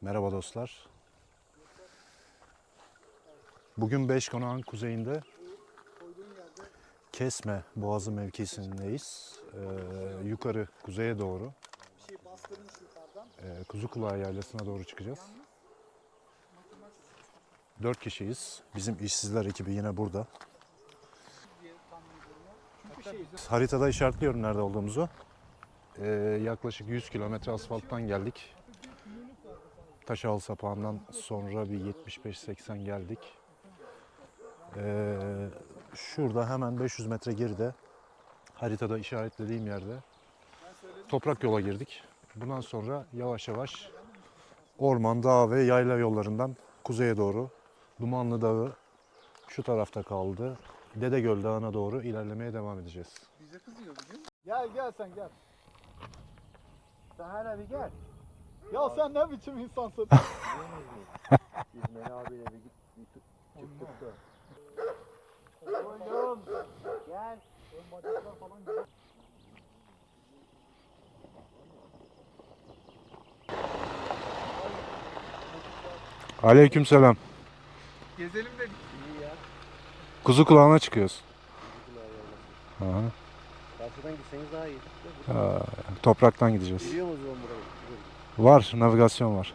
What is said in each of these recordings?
Merhaba dostlar. Bugün Beş Konağın kuzeyinde Kesme Boğazı mevkisindeyiz. Ee, yukarı kuzeye doğru e, Kuzu Kulağı Yaylası'na doğru çıkacağız. Dört kişiyiz. Bizim işsizler ekibi yine burada. Haritada işaretliyorum nerede olduğumuzu. Ee, yaklaşık 100 kilometre asfalttan geldik. Taşal sapağından sonra bir 75-80 geldik. Ee, şurada hemen 500 metre geride haritada işaretlediğim yerde toprak yola girdik. Bundan sonra yavaş yavaş orman, dağ ve yayla yollarından kuzeye doğru Dumanlı Dağı şu tarafta kaldı. Dedegöl Dağı'na doğru ilerlemeye devam edeceğiz. Bize kızıyor bugün. Gel gel sen gel. Sen hala bir gel. Ya sen ne biçim insansın? İzmir abiyle bir git bir tut. Çıktık da. Oğlum. Gel. Ön bacaklar falan güzel. Aleykümselam. Gezelim dedik. İyi ya. Kuzu kulağına çıkıyoruz. Aha. Karşıdan gitseniz daha iyi. Aa, topraktan gideceğiz. Biliyor musunuz o zaman burayı? Var, navigasyon var.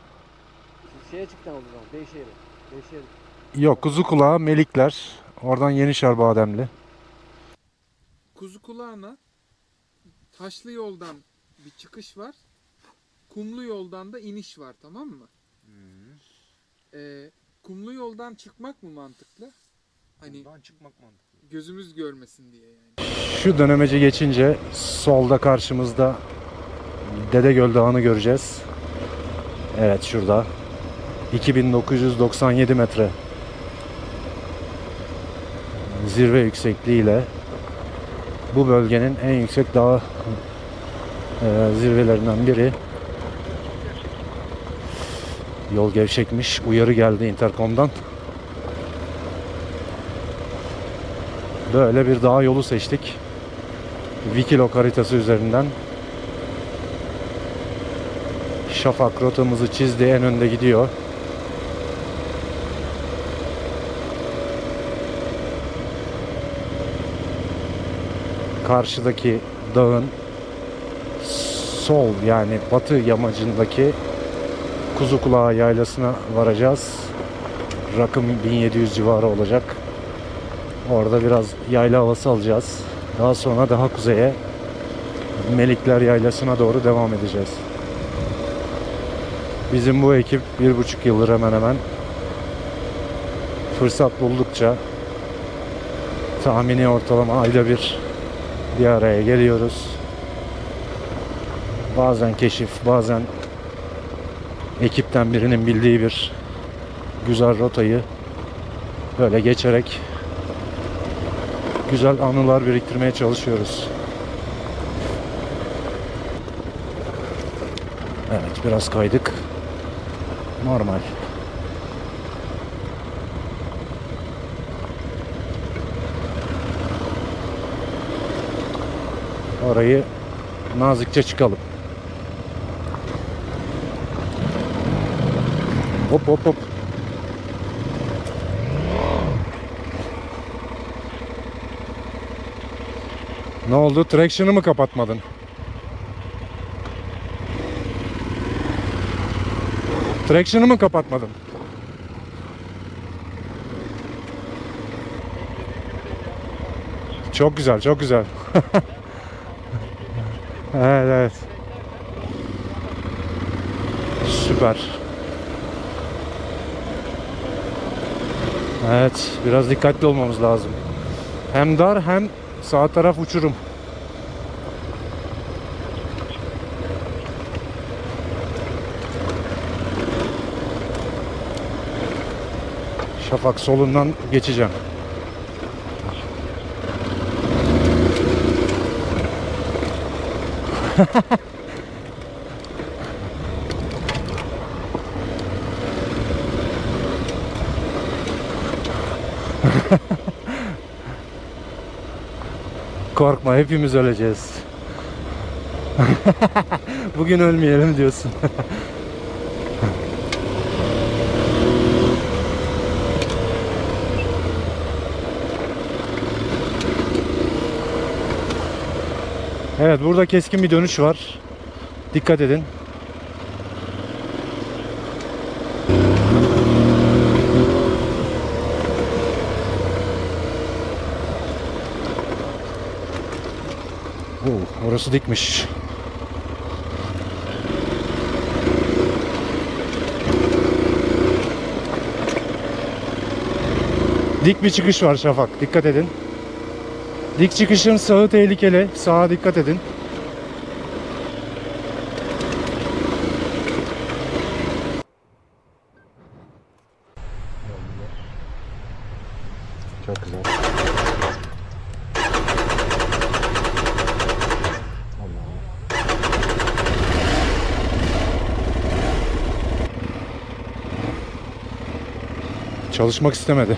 Şeye çıktın o zaman. Beyşehir'e. Beyşehir. Yok, kuzu kulağı, Melikler. Oradan Yenişar Bademli. Kuzu kulağına taşlı yoldan bir çıkış var. Kumlu yoldan da iniş var tamam mı? Ee, kumlu yoldan çıkmak mı mantıklı? Hani Buradan çıkmak mantıklı. gözümüz görmesin diye yani. Şu dönemeci geçince solda karşımızda Dedegöl Dağı'nı göreceğiz. Evet şurada. 2997 metre zirve yüksekliğiyle bu bölgenin en yüksek dağ e, zirvelerinden biri. Yol gevşekmiş. Uyarı geldi interkomdan. Böyle bir dağ yolu seçtik. Wikilog haritası üzerinden. Şafak rotamızı çizdi. En önde gidiyor. Karşıdaki dağın sol yani batı yamacındaki Kuzu Kulağı yaylasına varacağız. Rakım 1700 civarı olacak. Orada biraz yayla havası alacağız. Daha sonra daha kuzeye Melikler Yaylası'na doğru devam edeceğiz. Bizim bu ekip bir buçuk yıldır hemen hemen fırsat buldukça tahmini ortalama ayda bir bir araya geliyoruz. Bazen keşif, bazen ekipten birinin bildiği bir güzel rotayı böyle geçerek güzel anılar biriktirmeye çalışıyoruz. Evet biraz kaydık. Normal. Orayı nazikçe çıkalım. Hop hop hop. Ne oldu? Traction'ı mı kapatmadın? Traction'ı mı kapatmadın? Çok güzel, çok güzel. evet, evet. Süper. Evet, biraz dikkatli olmamız lazım. Hem dar hem sağ taraf uçurum. Şafak solundan geçeceğim. Korkma hepimiz öleceğiz. Bugün ölmeyelim diyorsun. Evet burada keskin bir dönüş var. Dikkat edin. Oo, orası dikmiş. Dik bir çıkış var Şafak. Dikkat edin. Dik çıkışın sağı tehlikeli. Sağa dikkat edin. Çok güzel. Çalışmak istemedi.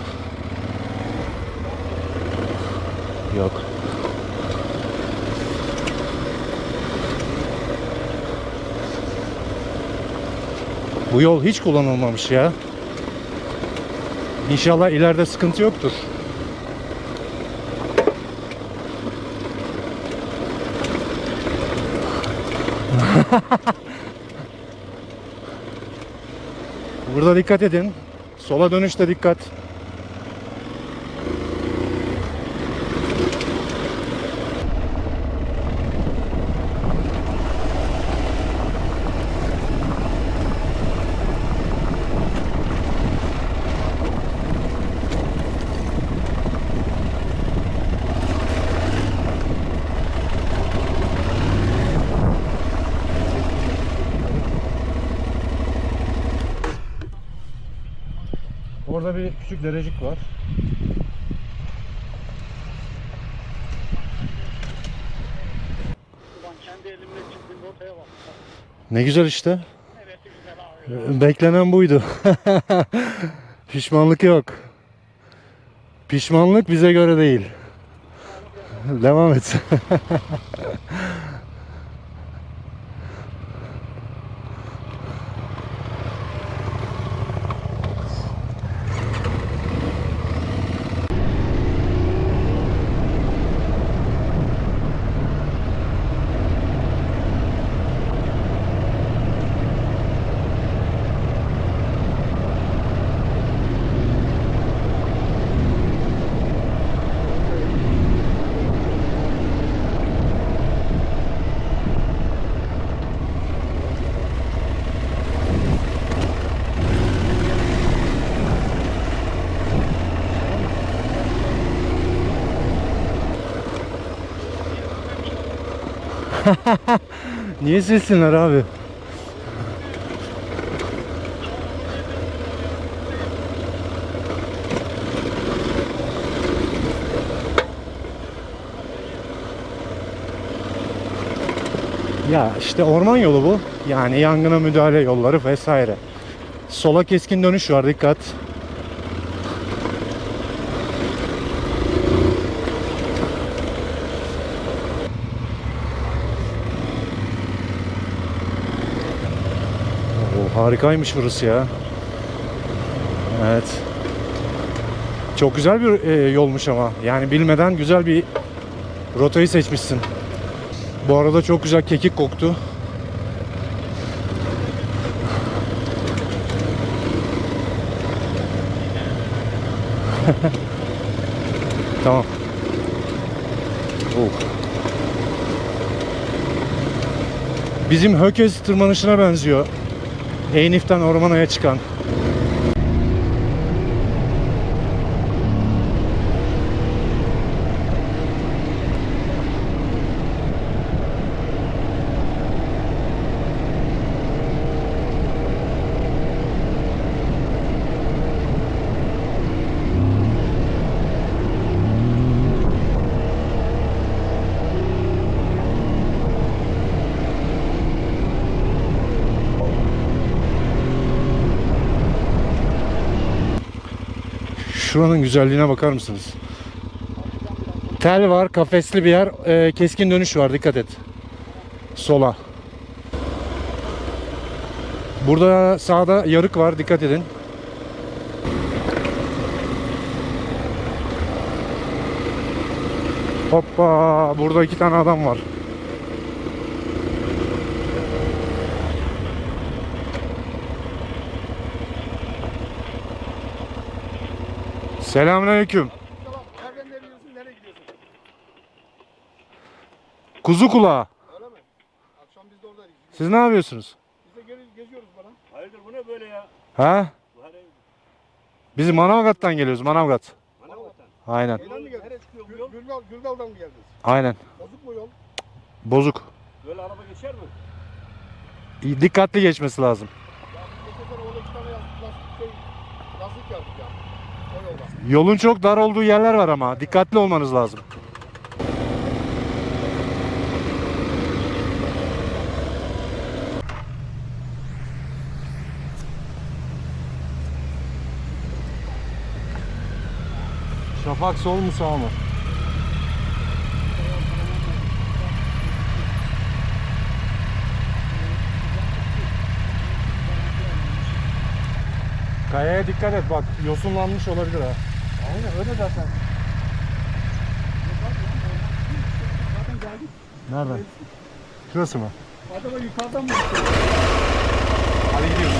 Yok. Bu yol hiç kullanılmamış ya. İnşallah ileride sıkıntı yoktur. Burada dikkat edin. Sola dönüşte dikkat. Ne güzel işte. Beklenen buydu. Pişmanlık yok. Pişmanlık bize göre değil. Devam et. Niye silsinler abi? Ya işte orman yolu bu. Yani yangına müdahale yolları vesaire. Sola keskin dönüş var dikkat. Oo, harikaymış burası ya. Evet. Çok güzel bir e, yolmuş ama. Yani bilmeden güzel bir rotayı seçmişsin. Bu arada çok güzel kekik koktu. tamam. Oh. Bizim Hökez tırmanışına benziyor. Eynif'ten Ormana'ya çıkan. Şuranın güzelliğine bakar mısınız? Tel var, kafesli bir yer, e, keskin dönüş var. Dikkat et. Sola. Burada sağda yarık var. Dikkat edin. Hoppa! Burada iki tane adam var. Selamünaleyküm. Nereden geliyorsun? Nereye gidiyorsun? Kuzu kulağı. Öyle mi? Akşam biz de oradaydık. Siz ne yapıyorsunuz? Biz de gez- geziyoruz bana. Hayırdır bu ne böyle ya? Ha? Bu Biz Manavgat'tan geliyoruz Manavgat. Manavgat'tan. Aynen. Neyden mi geldiniz? Nereye çıkıyor bu Gül, yol? Gülgal, Gülgal'dan mı geldiniz? Aynen. Bozuk mu yol? Bozuk. Böyle araba geçer mi? İyi, Dikkatli geçmesi lazım. Ya biz geçen sene orada iki tane yaz- lastik şey, lastik yaptık ya. O yolda. Yolun çok dar olduğu yerler var ama dikkatli olmanız lazım. Şafak sol mu sağ mı? Kayaya dikkat et bak yosunlanmış olabilir ha. Aynen öyle zaten. Nereden? Şurası mı? Adama yukarıdan mı Hadi gidiyoruz.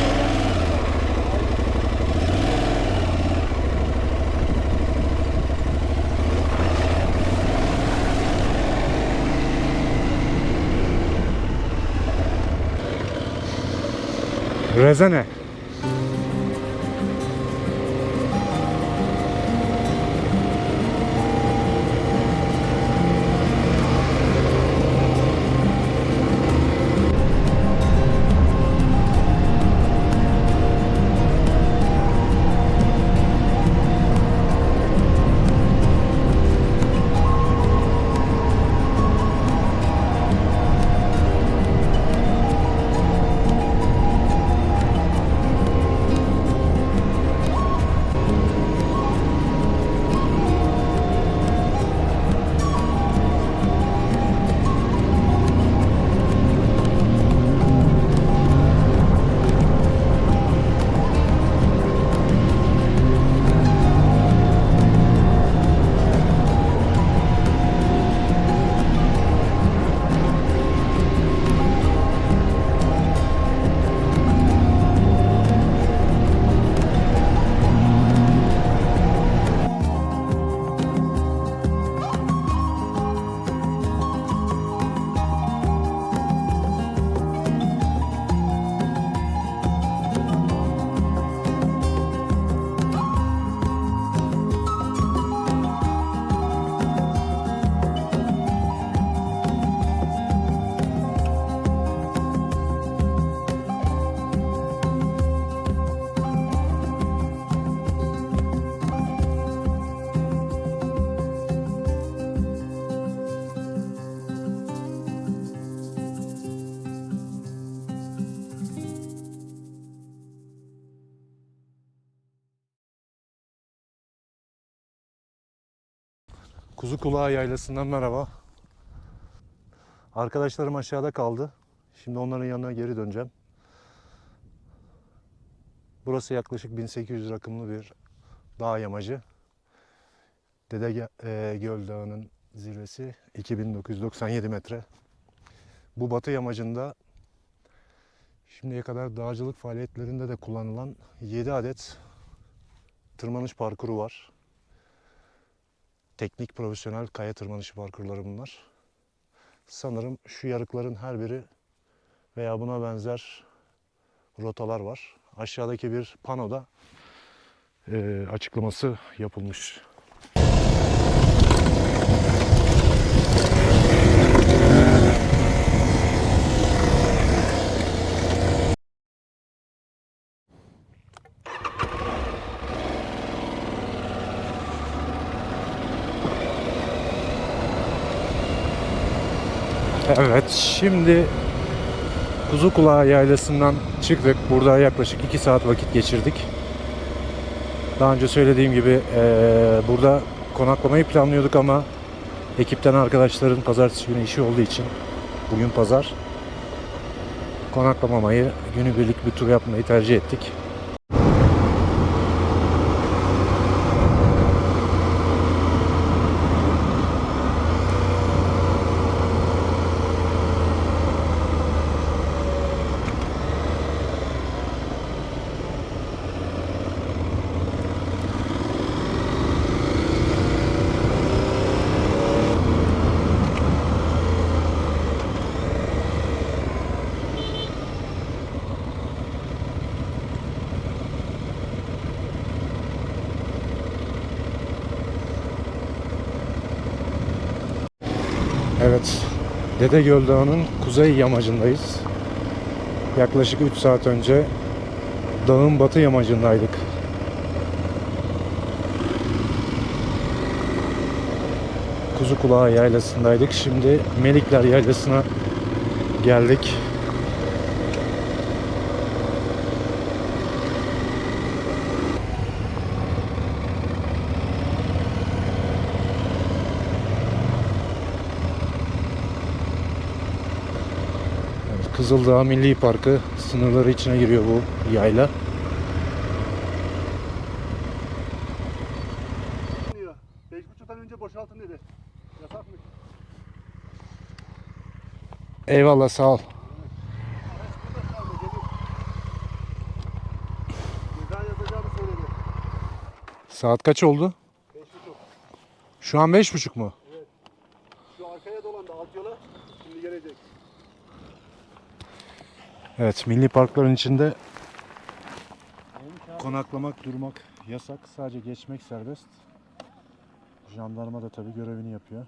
Rezene. Kuzu Kulağı Yaylası'ndan merhaba. Arkadaşlarım aşağıda kaldı. Şimdi onların yanına geri döneceğim. Burası yaklaşık 1800 rakımlı bir dağ yamacı. Dede e, Göl Dağı'nın zirvesi 2997 metre. Bu batı yamacında şimdiye kadar dağcılık faaliyetlerinde de kullanılan 7 adet tırmanış parkuru var teknik profesyonel kaya tırmanışı parkurları bunlar. Sanırım şu yarıkların her biri veya buna benzer rotalar var. Aşağıdaki bir panoda eee, açıklaması yapılmış. Evet, şimdi Kuzu Kulağı Yaylası'ndan çıktık. Burada yaklaşık 2 saat vakit geçirdik. Daha önce söylediğim gibi eee, burada konaklamayı planlıyorduk ama ekipten arkadaşların pazartesi günü işi olduğu için bugün pazar konaklamamayı, günübirlik bir tur yapmayı tercih ettik. Evet, Dede Göl Dağı'nın kuzey yamacındayız. Yaklaşık 3 saat önce dağın batı yamacındaydık. Kuzu Kulağı Yaylası'ndaydık. Şimdi Melikler Yaylası'na geldik. Evet, Kızıldağ Milli Parkı sınırları içine giriyor bu yayla. Beş buçuktan önce boşaltın dedi. Yasak mı? Eyvallah sağ ol. Saat kaç oldu? Şu an beş buçuk mu? Şu arkaya dolandı alt yola. Şimdi gelecek. Evet, milli parkların içinde konaklamak, durmak yasak. Sadece geçmek serbest. Jandarma da tabii görevini yapıyor.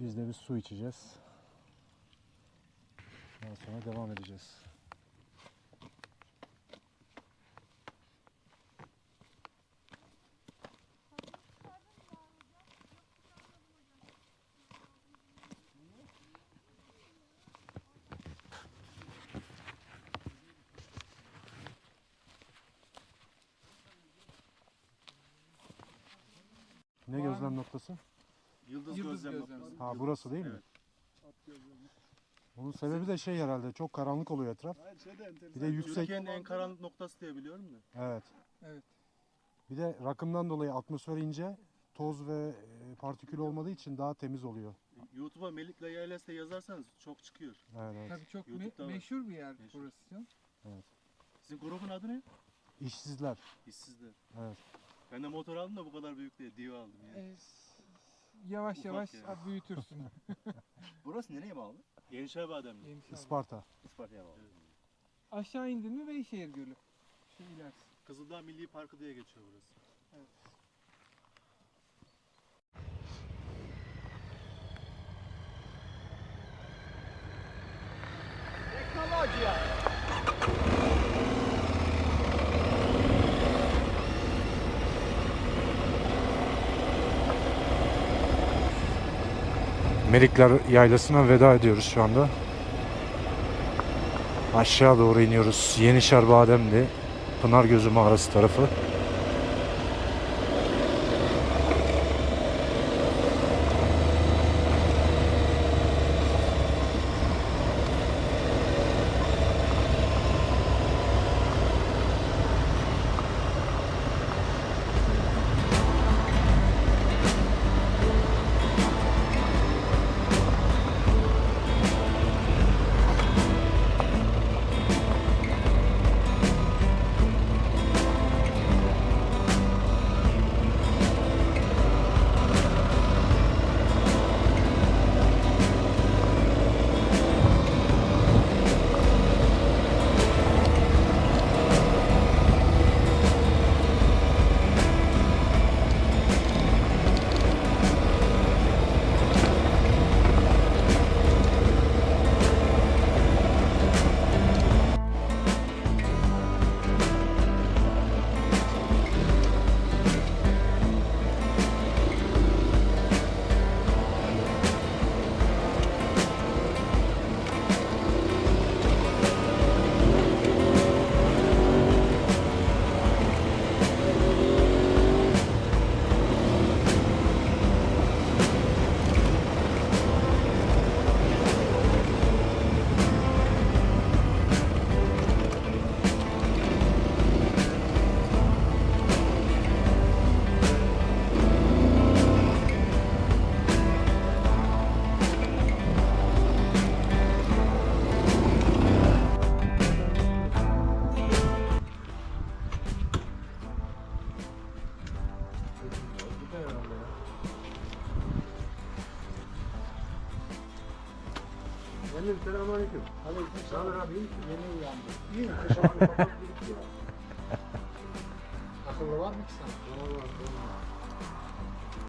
Biz de bir su içeceğiz. Daha sonra devam edeceğiz. Ne gözlem noktası? Yıldız, Yıldız gözlem gözlem. noktası. Ha burası değil mi? Bunun sebebi de şey herhalde çok karanlık oluyor etraf. Hayır şey de enteresan. Bir de yüksek- Türkiye'nin en karanlık noktası diye biliyorum da. Evet. Evet. Bir de rakımdan dolayı atmosfer ince, toz ve e, partikül olmadığı için daha temiz oluyor. YouTube'a Melikle Yaylası diye yazarsanız çok çıkıyor. Evet, evet. Tabii çok me- var. meşhur bir yer Meşhur. burası. canım. Sizin grubun adı ne? İşsizler. İşsizler. Evet. Ben de motor aldım da bu kadar büyük değil. Diva aldım yani. Ee, yavaş Ufak yavaş yani. büyütürsün. Burası nereye bağlı? Yeni şey Isparta. Isparta'ya bağlı. Aşağı indin mi Beyşehir Gölü. Şu ilerisi. Kızıldağ Milli Parkı diye geçiyor burası. Melikler Yaylası'na veda ediyoruz şu anda. Aşağı doğru iniyoruz. Yenişar Bademli, Pınargözü mağarası tarafı. Abi yeni uyandı. İyi mi? Teşekkür ederim.